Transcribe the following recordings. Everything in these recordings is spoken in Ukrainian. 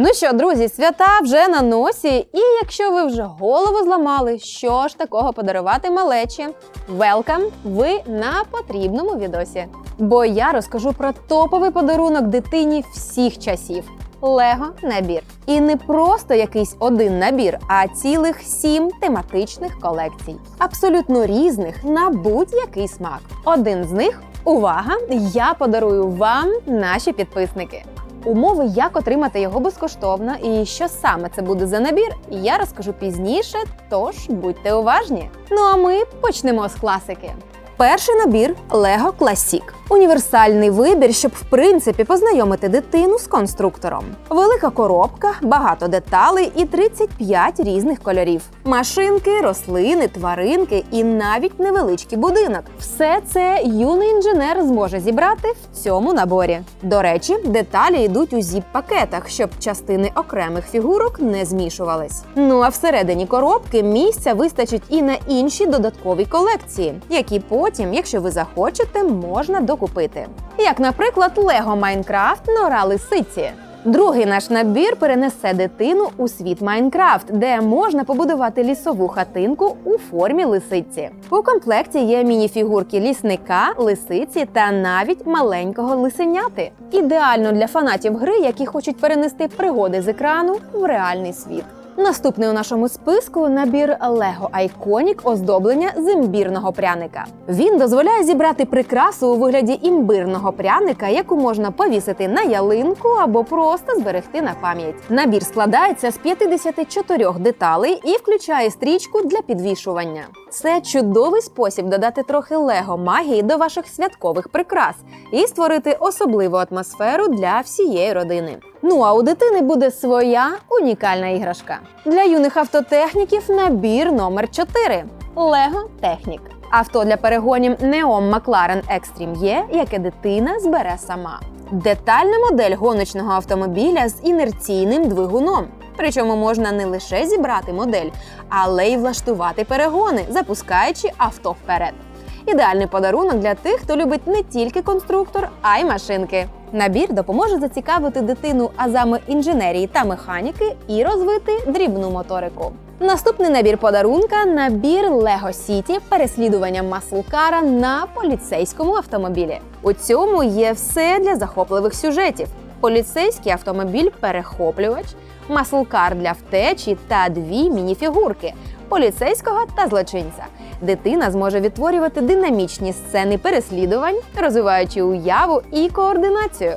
Ну що, друзі, свята вже на носі, і якщо ви вже голову зламали, що ж такого подарувати малечі? Велкам! Ви на потрібному відосі. Бо я розкажу про топовий подарунок дитині всіх часів. Лего набір. І не просто якийсь один набір, а цілих сім тематичних колекцій, абсолютно різних на будь-який смак. Один з них увага! Я подарую вам, наші підписники. Умови, як отримати його безкоштовно і що саме це буде за набір, я розкажу пізніше, тож будьте уважні. Ну а ми почнемо з класики. Перший набір Lego Classic. Універсальний вибір, щоб в принципі познайомити дитину з конструктором. Велика коробка, багато деталей і 35 різних кольорів. Машинки, рослини, тваринки і навіть невеличкий будинок. Все це юний інженер зможе зібрати в цьому наборі. До речі, деталі йдуть у зіп-пакетах, щоб частини окремих фігурок не змішувались. Ну а всередині коробки місця вистачить і на інші додаткові колекції, які потім, якщо ви захочете, можна докупити. Як, наприклад, Лего Майнкрафт Нора Лисиці. Другий наш набір перенесе дитину у світ Майнкрафт, де можна побудувати лісову хатинку у формі лисиці. У комплекті є мініфігурки лісника, лисиці та навіть маленького лисеняти. Ідеально для фанатів гри, які хочуть перенести пригоди з екрану в реальний світ. Наступний у нашому списку набір Lego Iconic оздоблення з імбірного пряника. Він дозволяє зібрати прикрасу у вигляді імбирного пряника, яку можна повісити на ялинку або просто зберегти на пам'ять. Набір складається з 54 деталей і включає стрічку для підвішування. Це чудовий спосіб додати трохи лего магії до ваших святкових прикрас і створити особливу атмосферу для всієї родини. Ну а у дитини буде своя унікальна іграшка. Для юних автотехніків набір номер 4 Lego Технік. Авто для перегонів Neon McLaren Extreme є, яке дитина збере сама. Детальна модель гоночного автомобіля з інерційним двигуном. Причому можна не лише зібрати модель, але й влаштувати перегони, запускаючи авто вперед. Ідеальний подарунок для тих, хто любить не тільки конструктор, а й машинки. Набір допоможе зацікавити дитину азами інженерії та механіки і розвити дрібну моторику. Наступний набір подарунка набір Lego City переслідування маслкара на поліцейському автомобілі. У цьому є все для захопливих сюжетів: поліцейський автомобіль перехоплювач, маслкар для втечі та дві мініфігурки поліцейського та злочинця. Дитина зможе відтворювати динамічні сцени переслідувань, розвиваючи уяву і координацію.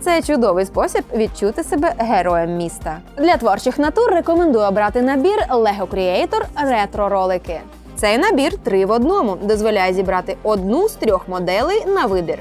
Це чудовий спосіб відчути себе героєм міста. Для творчих натур рекомендую обрати набір Lego Creator Ретро ролики. Цей набір три в одному дозволяє зібрати одну з трьох моделей на вибір.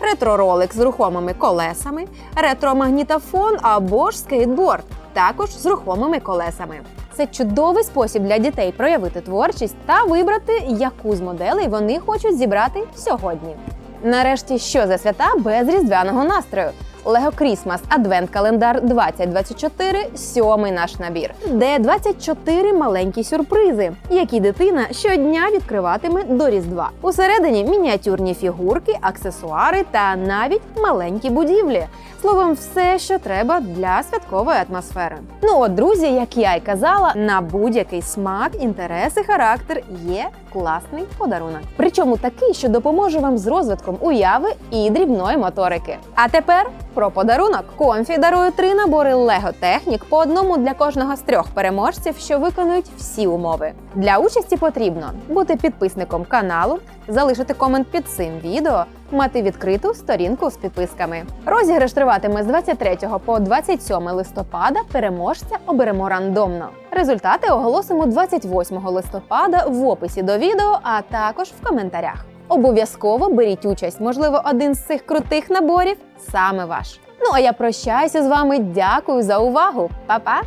Ретро-ролик з рухомими колесами, ретро-магнітофон або ж скейтборд, також з рухомими колесами. Це чудовий спосіб для дітей проявити творчість та вибрати, яку з моделей вони хочуть зібрати сьогодні. Нарешті, що за свята без різдвяного настрою? Lego Christmas Advent календар 2024 сьомий наш набір, де 24 маленькі сюрпризи, які дитина щодня відкриватиме до Різдва. Усередині мініатюрні фігурки, аксесуари та навіть маленькі будівлі. Словом, все, що треба для святкової атмосфери. Ну от, друзі, як я й казала, на будь-який смак, інтерес і характер є класний подарунок. Причому такий, що допоможе вам з розвитком уяви і дрібної моторики. А тепер про подарунок. Комфі дарує три набори Lego Технік по одному для кожного з трьох переможців, що виконують всі умови. Для участі потрібно бути підписником каналу, залишити комент під цим відео, мати відкриту сторінку з підписками. Розіграш триватиме з 23 по 27 листопада. Переможця оберемо рандомно. Результати оголосимо 28 листопада в описі до відео, а також в коментарях. Обов'язково беріть участь, можливо, один з цих крутих наборів саме ваш. Ну а я прощаюся з вами. Дякую за увагу, Па-па!